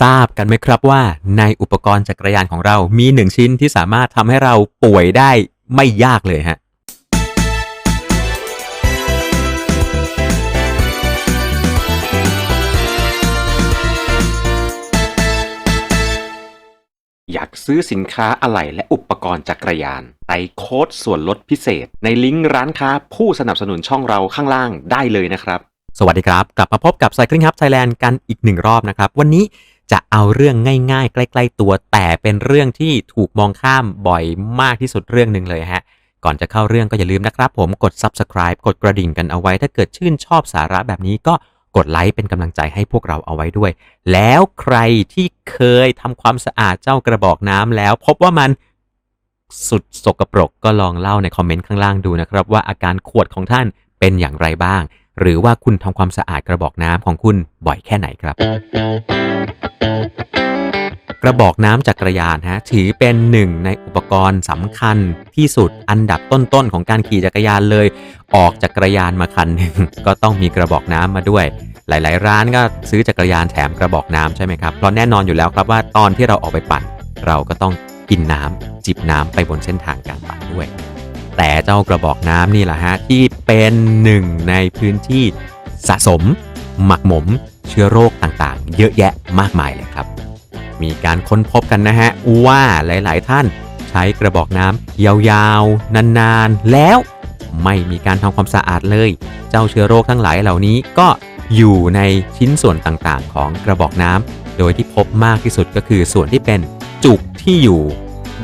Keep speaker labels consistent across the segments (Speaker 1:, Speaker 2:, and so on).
Speaker 1: ทราบกันไหมครับว่า ในอุปกรณ์จักรยานของเรามีหนึ่งชิ้นที่สามารถทำให้เราป่วยได้ไม่ยากเลยฮะ
Speaker 2: อยากซื้อสินค้าอะไหล่และอุปกรณ์จักรยานใส่โค้ดส่วนลดพิเศษ ในลิงก์ร้านค้าผู้สนับสนุนช่องเราข้างล่างได้เลยนะครับ
Speaker 1: สวัสดีครับ กลับมาพบกับ Cycling Hub Thailand กันอีกหนึ่งรอบนะครับ วันนี้จะเอาเรื่องง่ายๆ ใกล้ ๆ ตัว แต่เป็นเรื่องที่ถูกมองข้ามบ่อยมากที่สุดเรื่องหนึ่งเลยฮะ ก่อนจะเข้าเรื่องก็อย่าลืมนะครับผมกด Subscribe กดกระดิ่งกันเอาไว้ ถ้าเกิดชื่นชอบสาระแบบนี้ก็กดไลค์เป็นกำลังใจให้พวกเราเอาไว้ด้วย แล้วใครที่เคยทำความสะอาดเจ้ากระบอกน้ำแล้ว พบว่ามันสุดสกปรกก็ลองเล่าในคอมเมนต์ข้างล่างดูนะครับว่าอาการขวดของท่านเป็นอย่างไรบ้าง หรือว่าคุณทำความสะอาดกระบอกน้ำของคุณบ่อยแค่ไหนครับ กระบอกน้ำจักรยานฮะถือเป็นหนึ่งในอุปกรณ์สำคัญที่สุดอันดับต้นๆของการขี่จักรยานเลย ออกจักรยานมาคันหนึ่งก็ต้องมีกระบอกน้ำมาด้วยหลาย ๆ ร้านก็ซื้อจักรยานแถมกระบอกน้ำใช่ไหมครับ เพราะแน่นอนอยู่แล้วครับว่าตอนที่เราออกไปปั่น เราก็ต้องกินน้ำจิบน้ำไปบนเส้นทางการปั่นด้วย แต่เจ้ากระบอกน้ำนี่แหละฮะที่เป็นหนึ่งในพื้นที่สะสม หมักหมม เชื้อโรคต่างๆ เยอะแยะมากมายเลยครับ มีการค้นพบกันนะฮะว่าหลายๆ ท่านใช้กระบอกน้ำยาวๆ นานๆ แล้วไม่มีการทำความสะอาดเลย เจ้าเชื้อโรคทั้งหลายเหล่านี้ก็อยู่ในชิ้นส่วนต่างๆ ของกระบอกน้ำโดยที่พบมากที่สุดก็คือส่วนที่เป็นจุกที่อยู่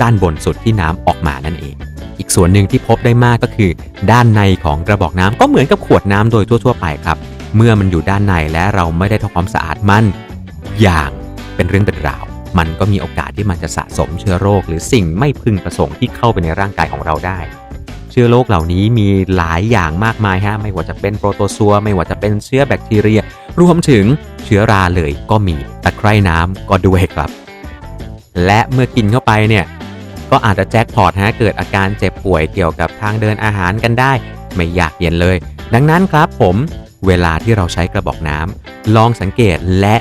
Speaker 1: ด้านบนสุดที่น้ำออกมานั่นเอง อีกส่วนหนึ่งที่พบได้มากก็คือ ด้านในของกระบอกน้ำก็เหมือนกับขวดน้ำโดยทั่ว ๆ ไปครับ เมื่อมันอยู่ด้านในและเราไม่ได้ทำความสะอาดมัน อย่างเป็นเรื่องเป็นราว มันก็มีโอกาสที่มันจะสะสมเชื้อโรค หรือสิ่งไม่พึงประสงค์ที่เข้าไปในร่างกายของเราได้ เชื้อโรคเหล่านี้มีหลายอย่างมากมายฮะไม่ว่าจะเป็นโปรโตซัวไม่ว่าจะเป็นเชื้อแบคทีเรีย รวมถึงเชื้อราเลยก็มีตะไคร่น้ำก็ด้วยครับ และเมื่อกินเข้าไปเนี่ย ก็อาจจะแจ็คพอตฮะเกิดอาการเจ็บป่วยเกี่ยวกับทางเดินอาหารกันได้ ไม่อยากเย็นเลย ดังนั้นครับผมเวลาที่เราใช้กระบอกน้ำลองสังเกตและ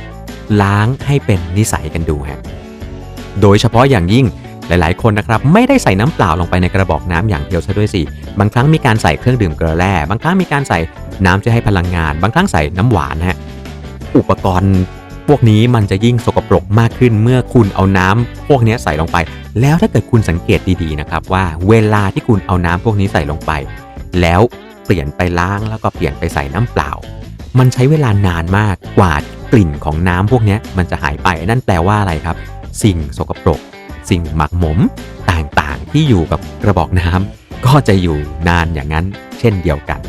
Speaker 1: ล้างให้เป็นนิสัยกันดูฮะโดยเฉพาะอย่างยิ่งหลาย ๆ คนนะครับไม่ได้ใส่น้ำเปล่าลงไปในกระบอกน้ำอย่างเดียวซะด้วยสิ บางครั้งมีการใส่เครื่องดื่มเกลือแร่ บางครั้งมีการใส่น้ำจะให้พลังงาน บางครั้งใส่น้ำหวานฮะ อุปกรณ์ พวกนี้มันจะยิ่งสกปรกมากขึ้นเมื่อคุณเอาน้ำพวกนี้ใส่ลงไป แล้วถ้าเกิดคุณสังเกตดีๆนะครับว่าเวลาที่คุณเอาน้ำพวกนี้ใส่ลงไป แล้วเปลี่ยนไปล้างแล้วก็เปลี่ยนไปใส่น้ำเปล่า มันใช้เวลานานมากกว่ากลิ่นของน้ำพวกนี้มันจะหายไปนั่นแปลว่าอะไรครับ สิ่งสกปรก สิ่งหมักหมมต่างๆที่อยู่กับกระบอกน้ำก็จะอยู่นานอย่างนั้น เช่นเดียวกัน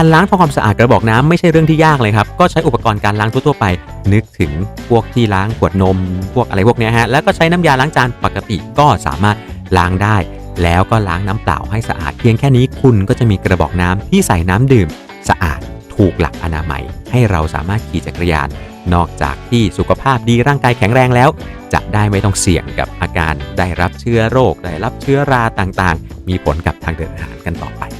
Speaker 1: การล้างทำความสะอาดกระบอกน้ำไม่ใช่เรื่องที่ยากเลยครับ ก็ใช้อุปกรณ์การล้างทั่วๆไป นึกถึงพวกที่ล้างขวดนม พวกอะไรพวกเนี้ยฮะ แล้วก็ใช้น้ำยาล้างจานปกติก็สามารถล้างได้ แล้วก็ล้างน้ำเปล่าให้สะอาดเพียงแค่นี้คุณก็จะมีกระบอกน้ำที่ใส่น้ำดื่ม สะอาดถูกหลักอนามัย ให้เราสามารถขี่จักรยาน นอกจากที่สุขภาพดีร่างกายแข็งแรงแล้ว จะได้ไม่ต้องเสี่ยงกับอาการได้รับเชื้อโรคได้รับเชื้อราต่างๆ มีผลกับทางเดินอาหารกันต่อไป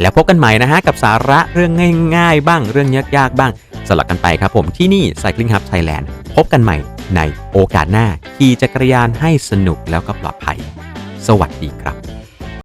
Speaker 1: แล้วพบกันใหม่นะฮะกับสาระเรื่องง่าย ๆ บ้างเรื่องยากๆบ้างสลับกันไปครับผมที่นี่ Cycling Hub Thailand พบกันใหม่ในโอกาสหน้าขี่จักรยานให้สนุกแล้วก็ปลอดภัย สวัสดีครับ